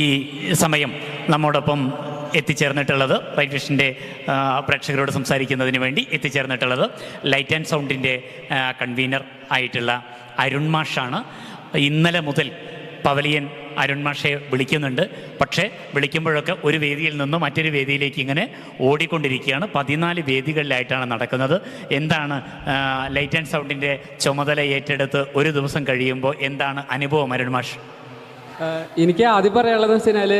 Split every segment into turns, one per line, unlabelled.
ഈ സമയം നമ്മോടൊപ്പം എത്തിച്ചേർന്നിട്ടുള്ളത് റൈറ്റ് വിഷന്റെ പ്രേക്ഷകരോട് സംസാരിക്കുന്നതിന് വേണ്ടി എത്തിച്ചേർന്നിട്ടുള്ളത് ലൈറ്റ് ആൻഡ് സൗണ്ടിന്റെ കൺവീനർ ആയിട്ടുള്ള അരുൺ മാഷാണ്. ഇന്നലെ മുതൽ പവലിയൻ അരുൺ മാഷയെ വിളിക്കുന്നുണ്ട്. പക്ഷേ വിളിക്കുമ്പോഴൊക്കെ ഒരു വേദിയിൽ നിന്ന് മറ്റൊരു വേദിയിലേക്ക് ഇങ്ങനെ ഓടിക്കൊണ്ടിരിക്കുകയാണ്. പതിനാല് വേദികളിലായിട്ടാണ് നടക്കുന്നത്. എന്താണ് ലൈറ്റ് ആൻഡ് സൗണ്ടിന്റെ ചുമതല ഏറ്റെടുത്ത് ഒരു ദിവസം കഴിയുമ്പോൾ എന്താണ് അനുഭവം അരുൺ മാഷ്?
എനിക്ക് ആദ്യം പറയാനുള്ളത് വെച്ച് കഴിഞ്ഞാൽ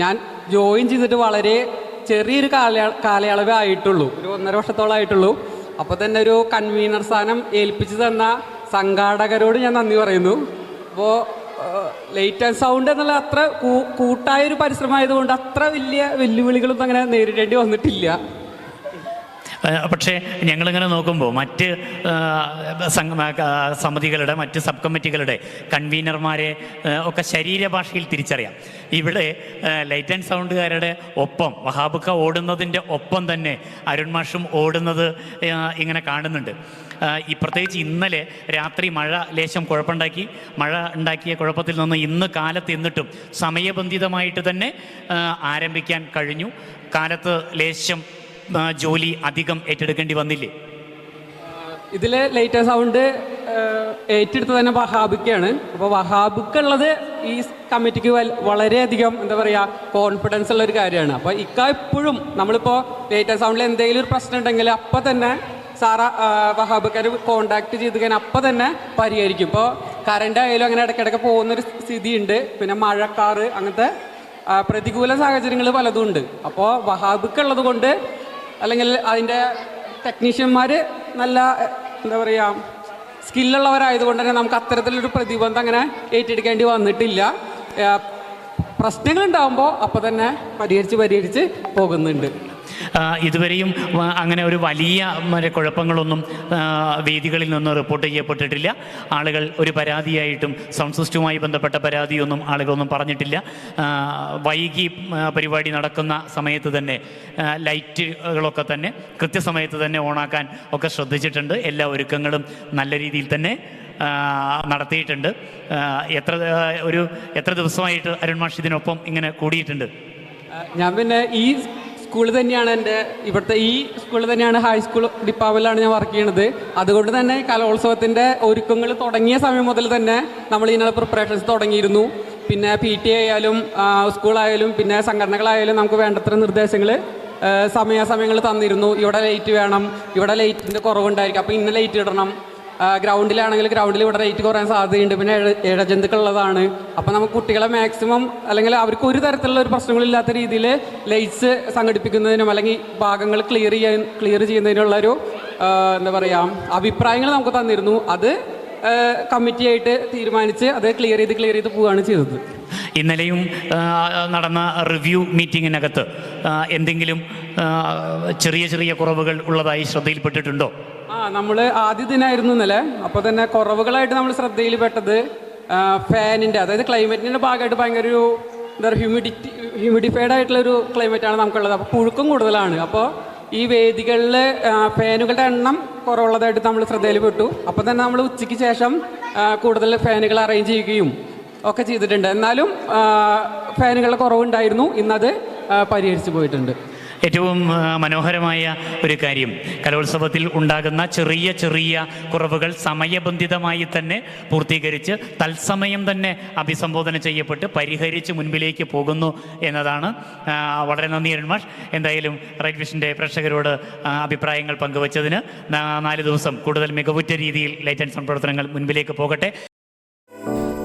ഞാൻ ജോയിൻ ചെയ്തിട്ട് വളരെ ചെറിയൊരു കാല കാലയളവേ ആയിട്ടുള്ളൂ. ഒരു ഒന്നര വർഷത്തോളം ആയിട്ടുള്ളൂ. അപ്പോൾ തന്നെ ഒരു കൺവീനർ സ്ഥാനം ഏൽപ്പിച്ചു തന്ന സംഘാടകരോട് ഞാൻ നന്ദി പറയുന്നു. അപ്പോൾ ലേറ്റ് ആൻഡ് സൗണ്ട് എന്നുള്ള അത്ര കൂട്ടായൊരു പരിശ്രമമായതുകൊണ്ട് അത്ര വലിയ വെല്ലുവിളികളൊന്നും അങ്ങനെ നേരിടേണ്ടി വന്നിട്ടില്ല.
പക്ഷേ ഞങ്ങളിങ്ങനെ നോക്കുമ്പോൾ മറ്റ് സമിതികളുടെ മറ്റ് സബ് കമ്മിറ്റികളുടെ കൺവീനർമാരെ ഒക്കെ ശരീരഭാഷയിൽ തിരിച്ചറിയാം. ഇവിടെ ലൈറ്റ് ആൻഡ് സൗണ്ടുകാരുടെ ഒപ്പം വഹാബുക്ക ഓടുന്നതിന്റെ ഒപ്പം തന്നെ അരുൺ മാഷും ഓടുന്നത് ഇങ്ങനെ കാണുന്നുണ്ട്. ഈ പ്രത്യേകിച്ച് ഇന്നലെ രാത്രി മഴ ലേശം കുഴപ്പമുണ്ടാക്കി മഴ ഉണ്ടാക്കിയ കുഴപ്പത്തിൽ നിന്ന് ഇന്ന് കാലത്ത് എന്നിട്ടും സമയബന്ധിതമായിട്ട് തന്നെ ആരംഭിക്കാൻ കഴിഞ്ഞു. കാലത്ത് ലേശം ജോലി അധികം ഏറ്റെടുക്കേണ്ടി വന്നില്ലേ?
ഇതിൽ ലേറ്റ സൗണ്ട് ഏറ്റെടുത്ത് തന്നെ വഹാബിക്കാണ്. അപ്പോൾ വഹാബിക്ക് ഉള്ളത് ഈ കമ്മിറ്റിക്ക് വളരെയധികം എന്താ പറയുക കോൺഫിഡൻസ് ഉള്ള ഒരു കാര്യമാണ്. അപ്പോൾ ഇക്ക എപ്പോഴും നമ്മളിപ്പോൾ ലേറ്റ സൗണ്ടിൽ എന്തെങ്കിലും ഒരു പ്രശ്നം ഉണ്ടെങ്കിൽ അപ്പം തന്നെ സാറ വഹാബിക്കാർ കോണ്ടാക്ട് ചെയ്ത് കഴിഞ്ഞാൽ അപ്പം തന്നെ പരിഹരിക്കും. ഇപ്പോൾ കറണ്ട് ആയാലും അങ്ങനെ ഇടയ്ക്കിടയ്ക്ക് പോകുന്നൊരു സ്ഥിതിയുണ്ട്. പിന്നെ മഴക്കാറ് അങ്ങനത്തെ പ്രതികൂല സാഹചര്യങ്ങൾ പലതും ഉണ്ട്. അപ്പോൾ വഹാബിക്ക് ഉള്ളത് കൊണ്ട് അല്ലെങ്കിൽ അതിന്റെ ടെക്നീഷ്യന്മാർ നല്ല എന്താ പറയുക സ്കില്ലുള്ളവരായതുകൊണ്ട് തന്നെ നമുക്ക് അത്തരത്തിലൊരു പ്രതിബന്ധം അങ്ങനെ ഏറ്റെടുക്കേണ്ടി വന്നിട്ടില്ല. പ്രശ്നങ്ങൾ പ്രശ്നങ്ങളുണ്ടാകുമ്പോൾ അപ്പോൾ തന്നെ പരിഹരിച്ച് പരിഹരിച്ച് പോകുന്നുണ്ട്.
ഇതുവരെയും അങ്ങനെ ഒരു വലിയ കുഴപ്പങ്ങളൊന്നും വേദികളിൽ നിന്ന് റിപ്പോർട്ട് ചെയ്യപ്പെട്ടിട്ടില്ല. ആളുകൾ ഒരു പരാതിയായിട്ടും സൗണ്ട് സിസ്റ്റവുമായി ബന്ധപ്പെട്ട പരാതിയൊന്നും ആളുകളൊന്നും പറഞ്ഞിട്ടില്ല. വൈകി പരിപാടി നടക്കുന്ന സമയത്ത് തന്നെ ലൈറ്റുകളൊക്കെ തന്നെ കൃത്യസമയത്ത് തന്നെ ഓണാക്കാൻ ഒക്കെ ശ്രദ്ധിച്ചിട്ടുണ്ട്. എല്ലാ ഒരുക്കങ്ങളും നല്ല രീതിയിൽ തന്നെ നടത്തിയിട്ടുണ്ട്. എത്ര ഒരു എത്ര ദിവസമായിട്ട് അരുൺ മാഷ് ഇതിനൊപ്പം ഇങ്ങനെ കൂടിയിട്ടുണ്ട്?
ഞാൻ പിന്നെ ഈ സ്കൂളിൽ തന്നെയാണ് എന്റെ ഇവിടുത്തെ ഈ സ്കൂളിൽ തന്നെയാണ് ഹൈസ്കൂൾ ഡിപ്പാർട്ട്മെന്റിലാണ് ഞാൻ വർക്ക് ചെയ്യണത്. അതുകൊണ്ട് തന്നെ കലോത്സവത്തിന്റെ ഒരുക്കങ്ങൾ തുടങ്ങിയ സമയം മുതൽ തന്നെ നമ്മൾ ഇതിനുള്ള പ്രിപ്പറേഷൻസ് തുടങ്ങിയിരുന്നു. പിന്നെ പി ടി ആയാലും സ്കൂളായാലും പിന്നെ സംഘടനകളായാലും നമുക്ക് വേണ്ടത്ര നിർദ്ദേശങ്ങൾ സമയാസമയങ്ങൾ തന്നിരുന്നു. ഇവിടെ ലൈറ്റ് വേണം. ഇവിടെ ലൈറ്റിന്റെ കുറവുണ്ടായിരിക്കും. അപ്പോൾ ഇന്ന ലൈറ്റ് ഇടണം. ഗ്രൗണ്ടിലാണെങ്കിൽ ഗ്രൗണ്ടിൽ ഇവിടെ റേറ്റ് കുറയാൻ സാധ്യതയുണ്ട്. പിന്നെ ഇഴ- ഇഴജന്തുക്കളുള്ളതാണ് അപ്പോൾ നമുക്ക് കുട്ടികളെ മാക്സിമം അല്ലെങ്കിൽ അവർക്ക് ഒരു തരത്തിലുള്ള ഒരു പ്രശ്നങ്ങളില്ലാത്ത രീതിയിൽ ലൈറ്റ്സ് സംഘടിപ്പിക്കുന്നതിനും അല്ലെങ്കിൽ ഭാഗങ്ങൾ ക്ലിയർ ചെയ്യാൻ ക്ലിയർ ചെയ്യുന്നതിനുള്ള ഒരു എന്താ പറയുക അഭിപ്രായങ്ങൾ നമുക്ക് തന്നിരുന്നു. അത് കമ്മിറ്റി ആയിട്ട് തീരുമാനിച്ച് അത് ക്ലിയർ ചെയ്ത് ക്ലിയർ ചെയ്ത് പോവുകയാണ് ചെയ്തത്.
ഇന്നലെയും നടന്ന റിവ്യൂ മീറ്റിങ്ങിനകത്ത് എന്തെങ്കിലും ചെറിയ ചെറിയ കുറവുകൾ ഉള്ളതായി ശ്രദ്ധയിൽപ്പെട്ടിട്ടുണ്ടോ?
ആ നമ്മൾ ആദ്യ ദിനമായിരുന്നു ഇന്നലെ. അപ്പോൾ തന്നെ കുറവുകളായിട്ട് നമ്മൾ ശ്രദ്ധയിൽ പെട്ടത് ഫാനിന്റെ അതായത് ക്ലൈമറ്റിന്റെ ഭാഗമായിട്ട് ഭയങ്കര ഒരു എന്താ പറയുക ഹ്യൂമിഡിറ്റി ഹ്യൂമിഡിഫൈഡ് ആയിട്ടുള്ളൊരു ക്ലൈമറ്റാണ് നമുക്കുള്ളത്. അപ്പോൾ പുഴുക്കം കൂടുതലാണ്. അപ്പോൾ ഈ വേദികളിൽ ഫാനുകളുടെ എണ്ണം കുറവുള്ളതായിട്ട് നമ്മൾ ശ്രദ്ധയിൽ പെട്ടു. അപ്പോൾ തന്നെ നമ്മൾ ഉച്ചയ്ക്ക് ശേഷം കൂടുതൽ ഫാനുകൾ അറേഞ്ച് ചെയ്യുകയും ഒക്കെ ചെയ്തിട്ടുണ്ട്. എന്നാലും ഫാനുകളുടെ കുറവുണ്ടായിരുന്നു. ഇന്നത് പരിഹരിച്ചു പോയിട്ടുണ്ട്.
ഏറ്റവും മനോഹരമായ ഒരു കാര്യം. കലോത്സവത്തിൽ ഉണ്ടാകുന്ന ചെറിയ ചെറിയ കുറവുകൾ സമയബന്ധിതമായി തന്നെ പൂർത്തീകരിച്ച് തത്സമയം തന്നെ അഭിസംബോധന ചെയ്യപ്പെട്ട് പരിഹരിച്ച് മുൻപിലേക്ക് പോകുന്നു എന്നതാണ് വളരെ നന്ദി അരുൺമാഷ്. എന്തായാലും റൈറ്റ് വിഷന്റെ പ്രേക്ഷകരോട് അഭിപ്രായങ്ങൾ പങ്കുവച്ചതിന് നാല് ദിവസം കൂടുതൽ മികവുറ്റ രീതിയിൽ ലൈറ്റ് ആൻഡ് സൗണ്ട് പ്രവർത്തനങ്ങൾ മുൻപിലേക്ക് പോകട്ടെ.